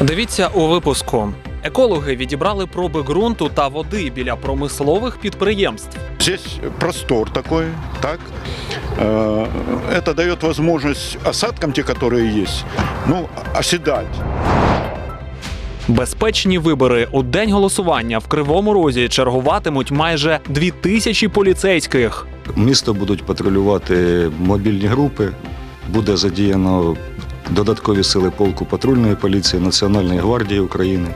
Дивіться у випуску. Екологи відібрали проби ґрунту та води біля промислових підприємств. Здесь простор такой, так. Э, Это дает возможность осадкам, те, которые есть, ну, оседать. Безпечні вибори у день голосування в Кривому Розі чергуватимуть майже дві тисячі поліцейських. Місто будуть патрулювати мобільні групи, буде задіяно додаткові сили полку патрульної поліції Національної гвардії України.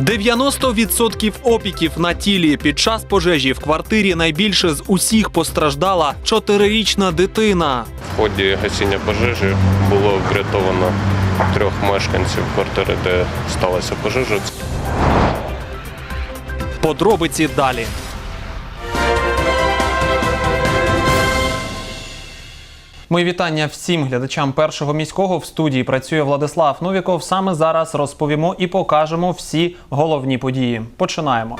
90% опіків на тілі під час пожежі в квартирі найбільше з усіх постраждала чотирирічна дитина. В ході гасіння пожежі було врятовано трьох мешканців квартири, де сталася пожежа. Подробиці далі. Мої вітання всім глядачам першого міського в студії працює Владислав Новіков. Саме зараз розповімо і покажемо всі головні події. Починаємо.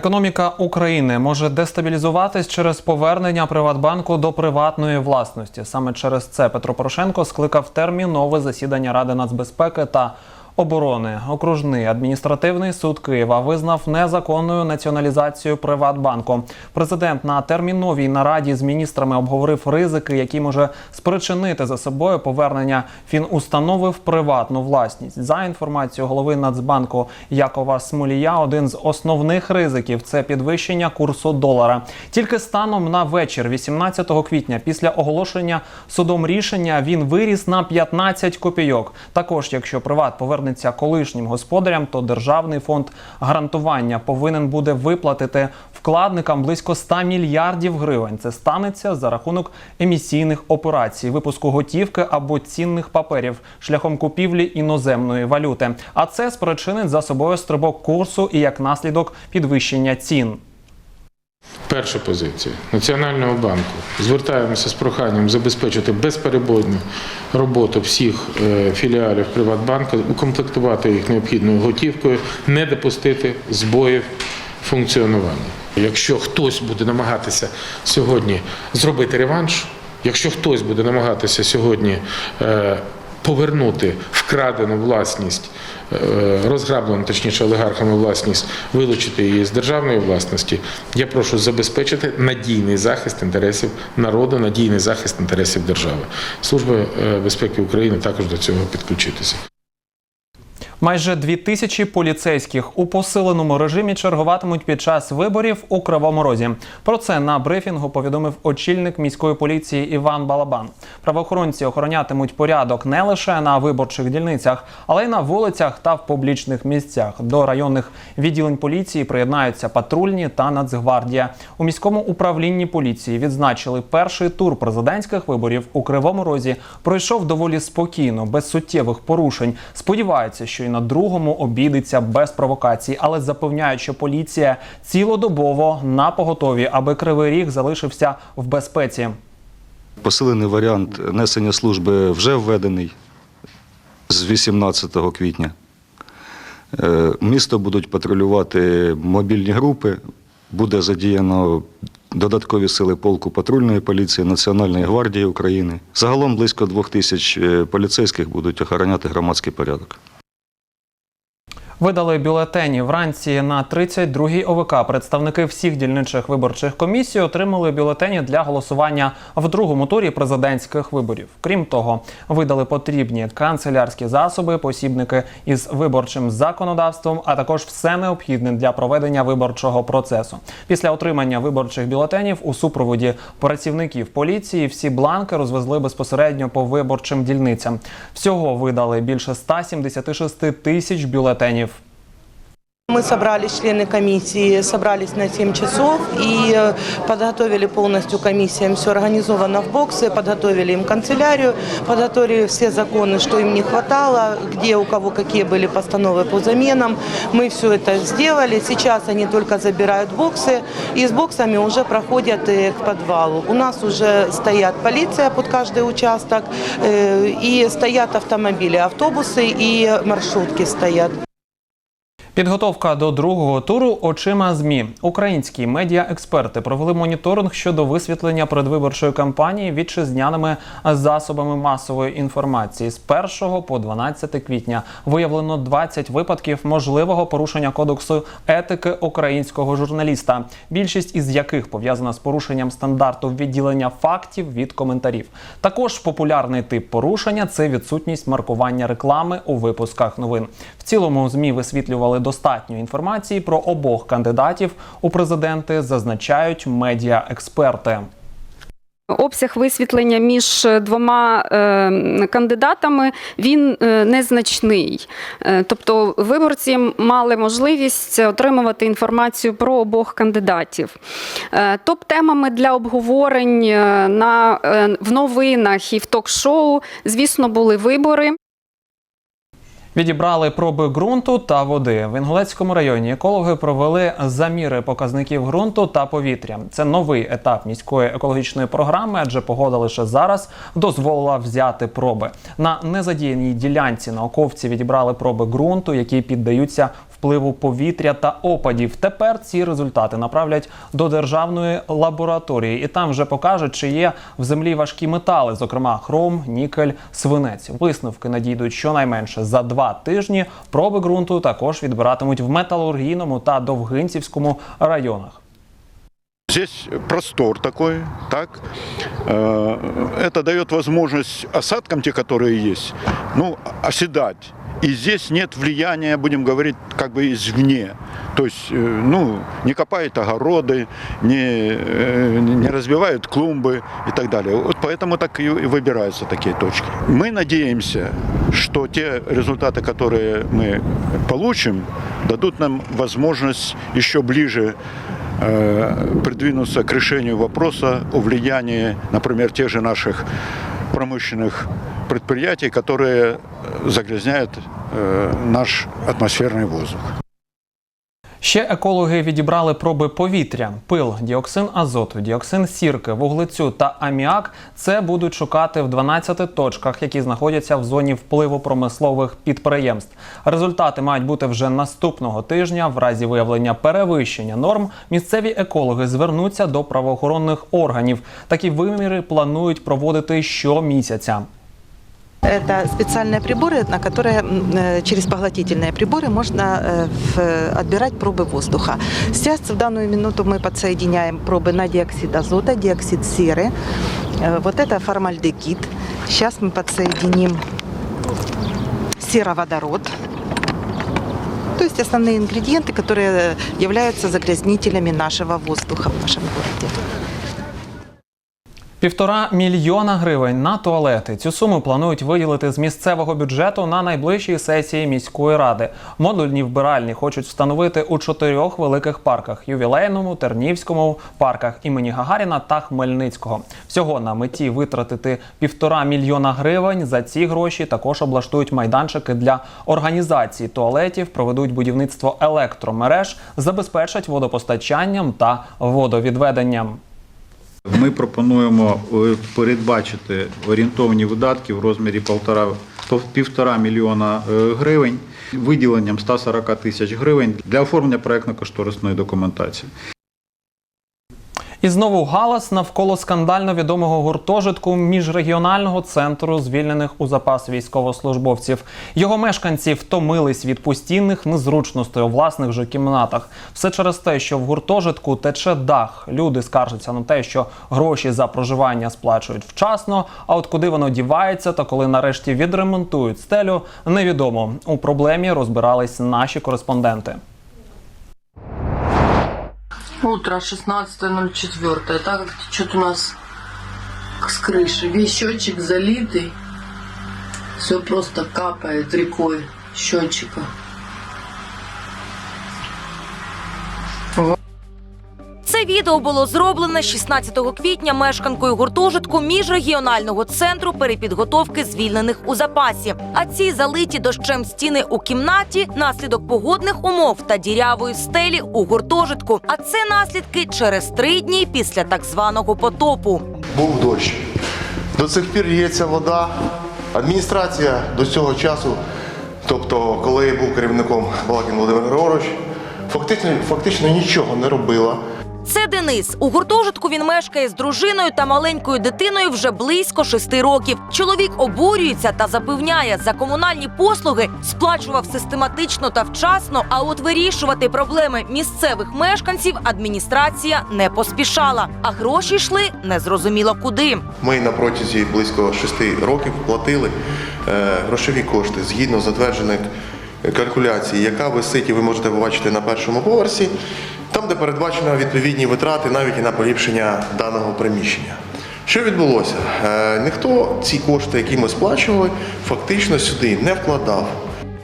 Економіка України може дестабілізуватись через повернення Приватбанку до приватної власності. Саме через це Петро Порошенко скликав термінове засідання Ради нацбезпеки та оборони. Окружний адміністративний суд Києва визнав незаконною націоналізацію Приватбанку. Президент на терміновій нараді з міністрами обговорив ризики, які може спричинити за собою повернення фінустанови в приватну власність. За інформацією голови Нацбанку Якова Смолія, один з основних ризиків це підвищення курсу долара. Тільки станом на вечір, 18 квітня, після оголошення судом рішення, він виріс на 15 копійок. Також, якщо приват повернеться колишнім господарям, то державний фонд гарантування повинен буде виплатити вкладникам близько 100 мільярдів гривень. Це станеться за рахунок емісійних операцій, випуску готівки або цінних паперів шляхом купівлі іноземної валюти. А це спричинить за собою стрибок курсу і як наслідок підвищення цін. Перша позиція Національного банку. Звертаємося з проханням забезпечити безперебойну роботу всіх е, філіалів Приватбанку, укомплектувати їх необхідною готівкою, не допустити збоїв функціонування. Якщо хтось буде намагатися сьогодні зробити реванш, якщо хтось буде намагатися сьогодні е, повернути вкрадену власність, розграблену, точніше, олігархами власність, вилучити її з державної власності, я прошу забезпечити надійний захист інтересів народу, надійний захист інтересів держави. Служба е, безпеки України також до цього підключитися. Майже дві тисячі поліцейських у посиленому режимі чергуватимуть під час виборів у Кривому Розі. Про це на брифінгу повідомив очільник міської поліції Іван Балабан. Правоохоронці охоронятимуть порядок не лише на виборчих дільницях, але й на вулицях та в публічних місцях. До районних відділень поліції приєднаються патрульні та Нацгвардія. У міському управлінні поліції відзначили перший тур президентських виборів у Кривому Розі. Пройшов доволі спокійно, без суттєвих порушень. Сподіваються, що і на другому обійдеться без провокацій, але запевняють, що поліція цілодобово на поготові, аби кривий ріг залишився в безпеці. Посилений варіант несення служби вже введений з 18 квітня. Е, Місто будуть патрулювати мобільні групи, буде задіяно додаткові сили полку патрульної поліції Національної гвардії України. Загалом близько двох тисяч е, поліцейських будуть охороняти громадський порядок. Видали бюлетені вранці на 32-й ОВК. Представники всіх дільничих виборчих комісій отримали бюлетені для голосування в другому турі президентських виборів. Крім того, видали потрібні канцелярські засоби, посібники із виборчим законодавством, а також все необхідне для проведення виборчого процесу. Після отримання виборчих бюлетенів у супроводі працівників поліції всі бланки розвезли безпосередньо по виборчим дільницям. Всього видали більше 176 тисяч бюлетенів. Мы собрались, члены комиссии, собрались на 7 часов и э, подготовили полностью комиссиям все организовано в боксы, подготовили им канцелярию, подготовили все законы, что им не хватало, где у кого какие были постановы по заменам. Мы все это сделали. Сейчас они только забирают боксы и с боксами уже проходят э, к подвалу. У нас уже стоят полиция под каждый участок э, и стоят автомобили, автобусы и маршрутки стоят. Підготовка до другого туру очима змі. Українські медіаексперти провели моніторинг щодо висвітлення передвиборчої кампанії вітчизняними засобами масової інформації. З 1 по 12 квітня виявлено 20 випадків можливого порушення кодексу етики українського журналіста. Більшість із яких пов'язана з порушенням стандарту відділення фактів від коментарів. Також популярний тип порушення це відсутність маркування реклами у випусках новин. В цілому змі висвітлювали достатньо інформації про обох кандидатів у президенти, зазначають медіаексперти. Обсяг висвітлення між двома е, кандидатами він е, незначний. Е, тобто виборці мали можливість отримувати інформацію про обох кандидатів. Е, топ-темами для обговорень е, на, е, в новинах і в ток-шоу, звісно, були вибори. Відібрали проби ґрунту та води. В Інгулецькому районі екологи провели заміри показників ґрунту та повітря. Це новий етап міської екологічної програми, адже погода лише зараз дозволила взяти проби. На незадіяній ділянці науковці відібрали проби ґрунту, які піддаються впливу повітря та опадів. Тепер ці результати направлять до державної лабораторії, і там вже покажуть, чи є в землі важкі метали, зокрема хром, нікель, свинець. Висновки надійдуть щонайменше за два тижні. Проби ґрунту також відбиратимуть в металургійному та довгинцівському районах. Здесь простор такой, так. Э, Это дает возможность осадкам, те, которые есть, ну, оседать. И здесь нет влияния, будем говорить, как бы извне. То есть, э, ну, не копают огороды, не, э, не разбивают клумбы и так далее. Вот поэтому так и выбираются такие точки. Мы надеемся, что те результаты, которые мы получим, дадут нам возможность еще ближе э, придвинуться к решению вопроса о влиянии, например, тех же наших промышленных предприятий, которые э, загрязняют э, наш атмосферный воздух. Ще екологи відібрали проби повітря, пил, діоксин азоту, діоксин сірки, вуглецю та аміак. Це будуть шукати в 12 точках, які знаходяться в зоні впливу промислових підприємств. Результати мають бути вже наступного тижня. В разі виявлення перевищення норм місцеві екологи звернуться до правоохоронних органів. Такі виміри планують проводити щомісяця. Это специальные приборы, на которые м, э, через поглотительные приборы можно э, в- отбирать пробы воздуха. Сейчас в данную минуту мы подсоединяем пробы на диоксид азота, диоксид серы. Э, Вот это формальдегид. Сейчас мы подсоединим сероводород. То есть основные ингредиенты, которые являются загрязнителями нашего воздуха в нашем городе. Півтора мільйона гривень на туалети. Цю суму планують виділити з місцевого бюджету на найближчій сесії міської ради. Модульні вбиральні хочуть встановити у чотирьох великих парках: ювілейному, Тернівському, парках імені Гагаріна та Хмельницького. Всього на меті витратити півтора мільйона гривень. За ці гроші також облаштують майданчики для організації туалетів, проведуть будівництво електромереж, забезпечать водопостачанням та водовідведенням. Ми пропонуємо е, передбачити орієнтовні видатки в розмірі півтора мільйона е, гривень, виділенням 140 тисяч гривень для оформлення проєктно-кошторисної документації. І знову галас навколо скандально відомого гуртожитку міжрегіонального центру звільнених у запас військовослужбовців. Його мешканці втомились від постійних незручностей у власних же кімнатах. Все через те, що в гуртожитку тече дах. Люди скаржаться на те, що гроші за проживання сплачують вчасно. А от куди воно дівається, та коли нарешті відремонтують стелю, невідомо. У проблемі розбирались наші кореспонденти. Утро 16.04. Так как течет у нас с крыши. Весь счетчик залитый. Все просто капает рекой счетчика. Це відео було зроблене 16 квітня мешканкою гуртожитку міжрегіонального центру перепідготовки звільнених у запасі. А ці залиті дощем стіни у кімнаті наслідок погодних умов та дірявої стелі у гуртожитку. А це наслідки через три дні після так званого потопу. був дощ. До цих пір лється вода. Адміністрація до цього часу Тобто, коли я був керівником Балакін Володимир Григорович, фактично, фактично нічого не робила. Це Денис. У гуртожитку він мешкає з дружиною та маленькою дитиною вже близько шести років. Чоловік обурюється та запевняє, за комунальні послуги сплачував систематично та вчасно. А от вирішувати проблеми місцевих мешканців адміністрація не поспішала, а гроші йшли незрозуміло куди. Ми на протязі близько шести років платили е, грошові кошти згідно затверджених калькуляцій, яка висить, і ви можете побачити на першому поверсі, там, де передбачено відповідні витрати навіть і на поліпшення даного приміщення. Що відбулося? Е, Ніхто ці кошти, які ми сплачували, фактично сюди не вкладав.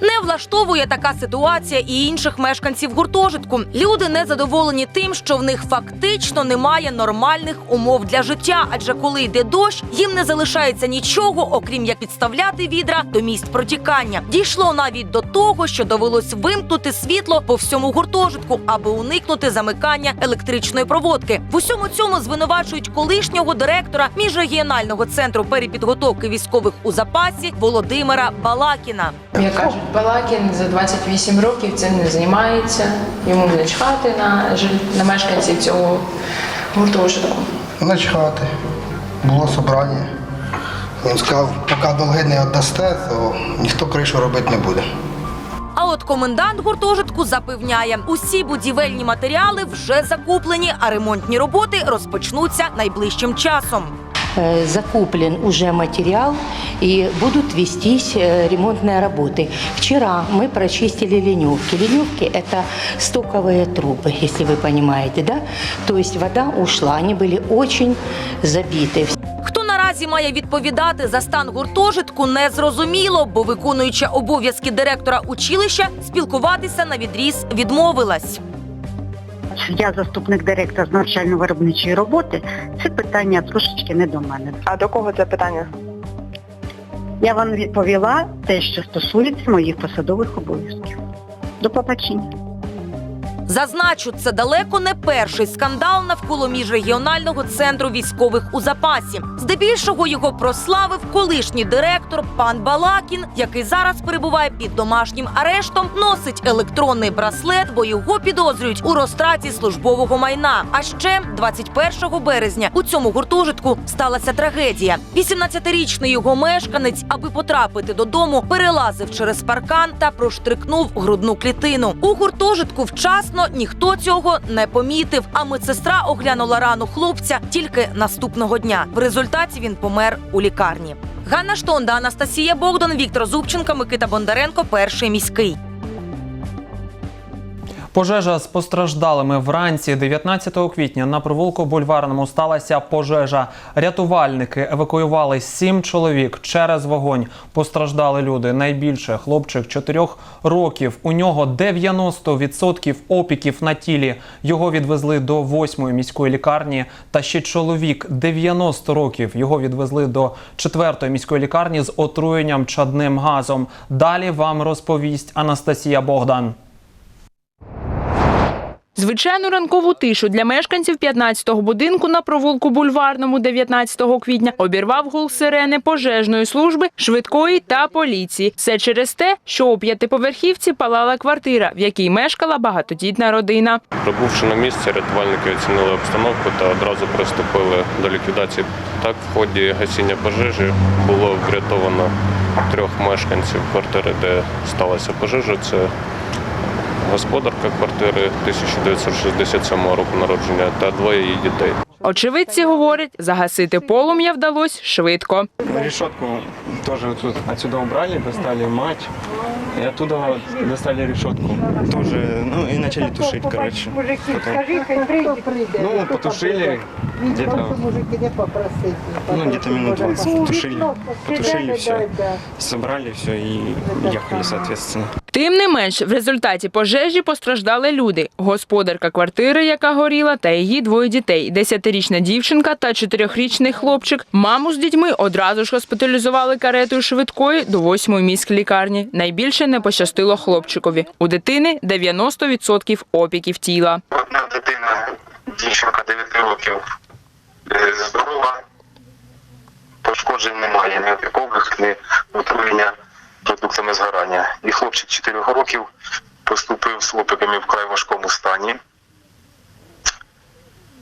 Не влаштовує така ситуація і інших мешканців гуртожитку. Люди не задоволені тим, що в них фактично немає нормальних умов для життя. Адже коли йде дощ, їм не залишається нічого, окрім як підставляти відра до місць протікання. Дійшло навіть до того, що довелось вимкнути світло по всьому гуртожитку, аби уникнути замикання електричної проводки. В усьому цьому звинувачують колишнього директора міжрегіонального центру перепідготовки військових у запасі Володимира Балакіна. Як кажуть, Балакін за 28 років цим не займається, йому не чхати на, житель- на мешканців цього гуртожитку. начхати. Було собрання. Він сказав, поки долги не віддасте, то ніхто кришу робити не буде. А от комендант гуртожитку запевняє, усі будівельні матеріали вже закуплені, а ремонтні роботи розпочнуться найближчим часом. Э, закуплен уже материал и будут вестись э, ремонтные работы. Вчера мы прочистили леневки. Леневки – это стоковые трубы, если вы понимаете, да? То есть вода ушла, они были очень забиты. Хто наразі має відповідати за стан гуртожитку, не зрозуміло, бо виконуюча обов'язки директора училища спілкуватися на відріз відмовилась. Я заступник директора з навчально-виробничої роботи. Це питання трошечки не до мене. А до кого це питання? Я вам відповіла те, що стосується моїх посадових обов'язків. До побачення. Зазначу, це далеко не перший скандал навколо міжрегіонального центру військових у запасі. Здебільшого його прославив колишній директор пан Балакін, який зараз перебуває під домашнім арештом, носить електронний браслет, бо його підозрюють у розтраті службового майна. А ще 21 березня у цьому гуртожитку сталася трагедія. 18-річний його мешканець, аби потрапити додому, перелазив через паркан та проштрикнув грудну клітину. У гуртожитку вчасно ніхто цього не помітив. А медсестра оглянула рану хлопця тільки наступного дня. В результаті він помер у лікарні. Ганна Штонда, Анастасія Богдан, Віктор Зубченко, Микита Бондаренко, перший міський. Пожежа з постраждалими вранці 19 квітня на провулку бульварному сталася пожежа. Рятувальники евакуювали сім чоловік через вогонь. Постраждали люди. Найбільше хлопчик 4 років. У нього 90% опіків на тілі. Його відвезли до 8-ї міської лікарні. Та ще чоловік 90 років. Його відвезли до 4-ї міської лікарні з отруєнням чадним газом. Далі вам розповість Анастасія Богдан. Звичайну ранкову тишу для мешканців 15-го будинку на провулку Бульварному 19 квітня обірвав гул сирени пожежної служби, швидкої та поліції. Все через те, що у п'ятиповерхівці палала квартира, в якій мешкала багатодітна родина. Прибувши на місце, рятувальники оцінили обстановку та одразу приступили до ліквідації. Так, в ході гасіння пожежі було врятовано трьох мешканців квартири, де сталася пожежа. Це господарка квартири 1967 року народження та двоє її дітей. Очевидці говорять, загасити полум'я вдалося швидко. Рішотку теж отсюди убрали, достали мать. И оттуда достали решетку. Тоже, ну и начали тушить, короче. Потом, ну, потушили где-то, ну, где-то минут 20 потушили, потушили все, собрали все и ехали, соответственно. Тим не менш, в результаті пожежі постраждали люди: господарка квартири, яка горіла, та її двоє дітей: десятирічна дівчинка та чотирьохрічний хлопчик. Маму з дітьми одразу ж госпіталізували каретою швидкої до восьмої міської лікарні. Найбільше не пощастило хлопчикові. У дитини 90% опіків тіла. Одна дитина, дівчинка 9 років, е, здорова, пошкоджень немає, ніяких облисків, ні отруєння продуктами згорання. І хлопчик 4 років поступив з опіками в край важкому стані.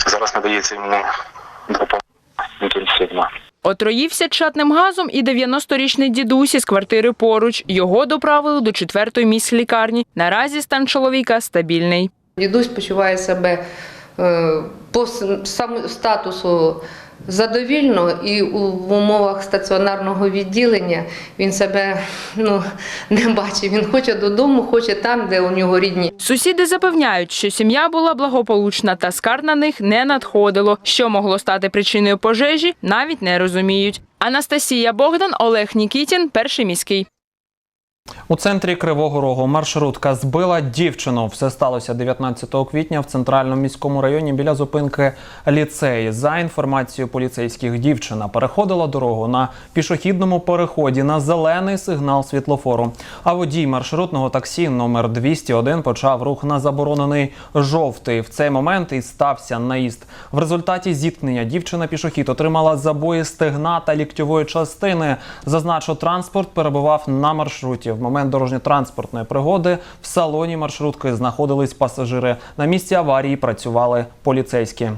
Зараз надається йому допомога інтенсивна. Отруївся чатним газом і 90-річний дідусь із квартири поруч. Його доправили до четвертої місць лікарні. Наразі стан чоловіка стабільний. Дідусь почуває себе е, по статусу задовільно, і в умовах стаціонарного відділення він себе ну, не бачить. Він хоче додому, хоче там, де у нього рідні. Сусіди запевняють, що сім'я була благополучна та скарг на них не надходило. Що могло стати причиною пожежі, навіть не розуміють. Анастасія Богдан, Олег Нікітін, перший міський. У центрі Кривого Рогу маршрутка збила дівчину. Все сталося 19 квітня в центральному міському районі біля зупинки ліцеї. За інформацією поліцейських, дівчина переходила дорогу на пішохідному переході на зелений сигнал світлофору. А водій маршрутного таксі номер 201 почав рух на заборонений жовтий. В цей момент і стався наїзд. В результаті зіткнення дівчина пішохід отримала забої стегна та ліктьової частини. Зазначу, транспорт перебував на маршруті. В момент дорожньо-транспортної пригоди в салоні маршрутки знаходились пасажири. На місці аварії працювали поліцейські.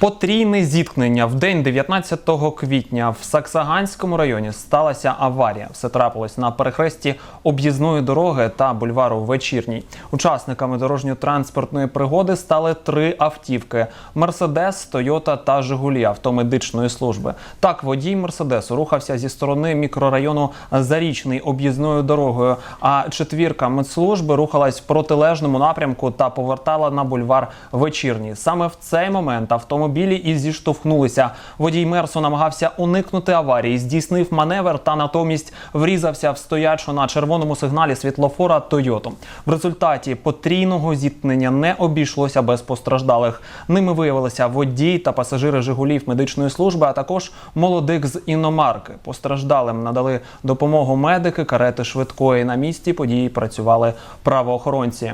Потрійне зіткнення в день 19 квітня в Саксаганському районі сталася аварія. Все трапилось на перехресті об'їзної дороги та бульвару Вечірній. Учасниками дорожньо-транспортної пригоди стали три автівки: Мерседес, Тойота та Жигулі автомедичної служби. Так, водій Мерседесу рухався зі сторони мікрорайону Зарічний об'їзною дорогою. А четвірка медслужби рухалась в протилежному напрямку та повертала на бульвар Вечірній. Саме в цей момент автомобілі і зіштовхнулися. Водій Мерсу намагався уникнути аварії, здійснив маневр та натомість врізався в стоячу на червоному сигналі світлофора Тойоту. В результаті потрійного зіткнення не обійшлося без постраждалих. Ними виявилися водій та пасажири Жигулів медичної служби, а також молодик з іномарки. Постраждалим надали допомогу медики, карети швидкої. На місці події працювали правоохоронці.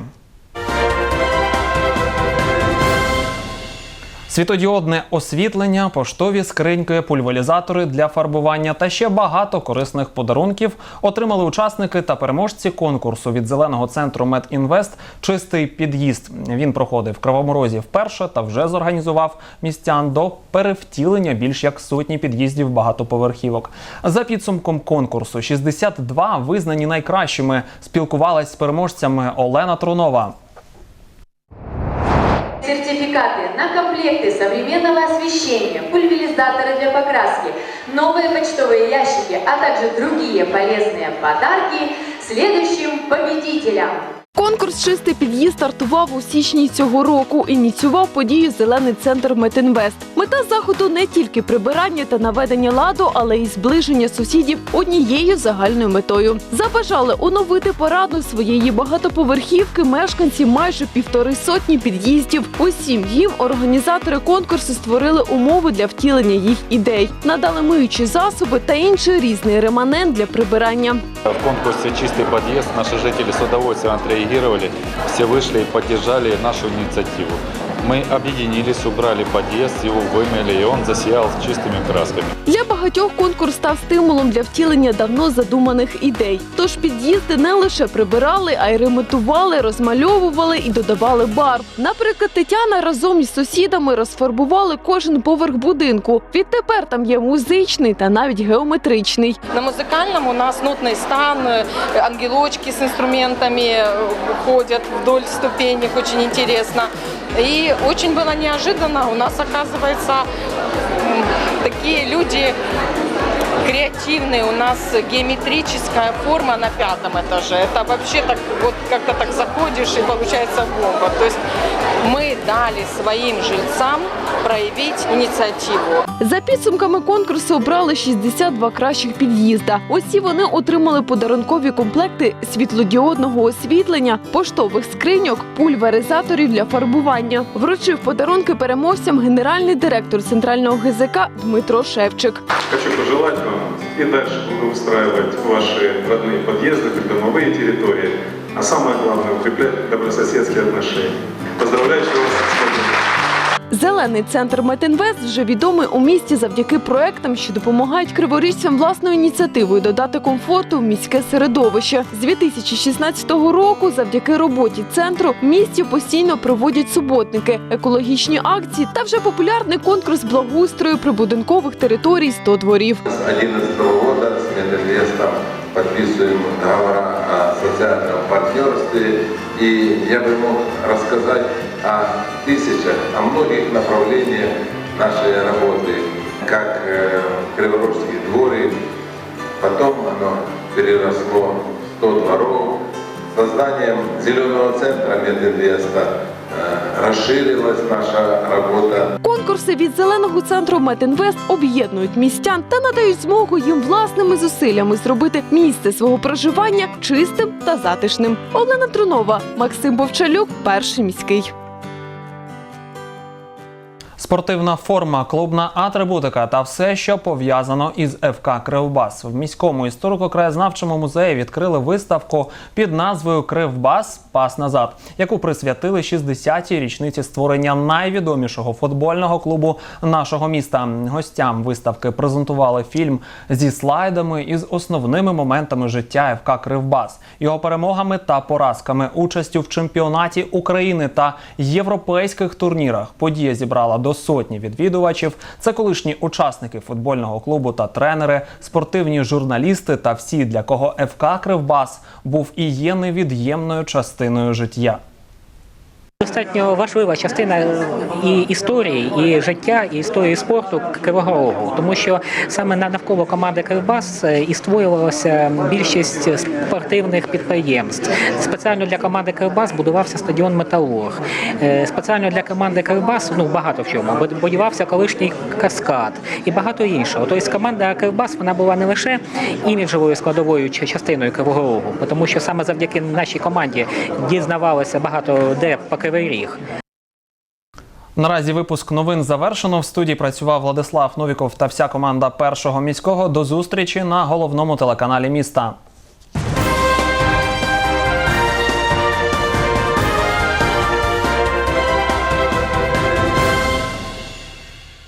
Світодіодне освітлення, поштові скриньки, пульверізатори для фарбування та ще багато корисних подарунків отримали учасники та переможці конкурсу від зеленого центру Медінвест Чистий під'їзд. Він проходив в Кривому Розі вперше та вже зорганізував містян до перевтілення більш як сотні під'їздів багатоповерхівок. За підсумком конкурсу 62 визнані найкращими. Спілкувалась з переможцями Олена Трунова. Сертификаты на комплекты современного освещения, пульверизаторы для покраски, новые почтовые ящики, а также другие полезные подарки следующим победителям. Конкурс Чистий під'їзд стартував у січні цього року. Ініціював подію Зелений центр Метинвест. Мета заходу не тільки прибирання та наведення ладу, але й зближення сусідів однією загальною метою. Забажали оновити парадну своєї багатоповерхівки мешканці майже півтори сотні під'їздів. Усім їм організатори конкурсу створили умови для втілення їх ідей, надали миючі засоби та інший різний реманент для прибирання. В конкурсе «Чистый подъезд» наши жители с удовольствием отреагировали. Все вышли и поддержали нашу инициативу. Мы объединились, убрали подъезд, его вымели, и он засиял чистыми красками. Для багатьох конкурс став стимулом для втілення давно задуманих ідей. Тож під'їзди не лише прибирали, а й ремонтували, розмальовували і додавали барв. Наприклад, Тетяна разом із сусідами розфарбували кожен поверх будинку. Відтепер там є музичний та навіть геометричний. На музыкальном у нас нотный стан, э, ангелочки с инструментами э, ходят вдоль ступенек, очень интересно. И очень было неожиданно, у нас оказывается м, такие люди креативные, у нас геометрическая форма на пятом этаже. Это вообще так вот как-то так заходишь и получается бомба. То есть мы дали своим жильцам проявить инициативу. За підсумками конкурсу обрали 62 кращих під'їзда. Усі вони отримали подарункові комплекти світлодіодного освітлення, поштових скриньок, пульверизаторів для фарбування. Вручив подарунки переможцям генеральний директор центрального ГЗК Дмитро Шевчик. Хочу пожелать вам и дальше благоустраивать ваши родные подъезды, придомовые территории, а самое главное укреплять добрососедские отношения. Поздравляю вас с победой! Зелений центр Метінвест вже відомий у місті завдяки проектам, що допомагають криворіжцям власною ініціативою додати комфорту в міське середовище. З 2016 року, завдяки роботі центру, в місті постійно проводять суботники, екологічні акції та вже популярний конкурс благоустрою прибудинкових територій 100 дворів. С 2011 года с Мединвестом подписываем договора о социальном партнерстве. Я бы мог рассказать о тысячах, о многих направлениях нашей работы, как э, Криворожские дворы, потом оно переросло в 100 дворов. Созданием зеленого центра Мединвеста э, расширилась наша работа. Конкурси від зеленого центру Метінвест об'єднують містян та надають змогу їм власними зусиллями зробити місце свого проживання чистим та затишним. Олена Трунова, Максим Бовчалюк, перший міський. Спортивна форма, клубна атрибутика та все, що пов'язано із ФК Кривбас. В міському історико-краєзнавчому музеї відкрили виставку під назвою Кривбас Пас назад, яку присвятили 60-й річниці створення найвідомішого футбольного клубу нашого міста. Гостям виставки презентували фільм зі слайдами із основними моментами життя ФК Кривбас, його перемогами та поразками, участю в чемпіонаті України та європейських турнірах. Подія зібрала до сотні відвідувачів. Це колишні учасники футбольного клубу та тренери, спортивні журналісти та всі, для кого ФК Кривбас був і є невід'ємною частиною життя. Достатньо важлива частина і історії, і життя, і історії спорту Кривого тому що саме на- навколо команди Кривбас е, і створювалося більшість спортивних підприємств. Спеціально для команди Кривбас будувався стадіон Металург. Е, Спеціально для команди Кривбас, ну багато в чому, будувався колишній каскад і багато іншого. Тобто команда Кривбас вона була не лише іміджовою складовою чи частиною Кривого Рогу, тому що саме завдяки нашій команді дізнавалося багато де по Кривий Ріг. Наразі випуск новин завершено. В студії працював Владислав Новіков та вся команда першого міського. До зустрічі на головному телеканалі міста.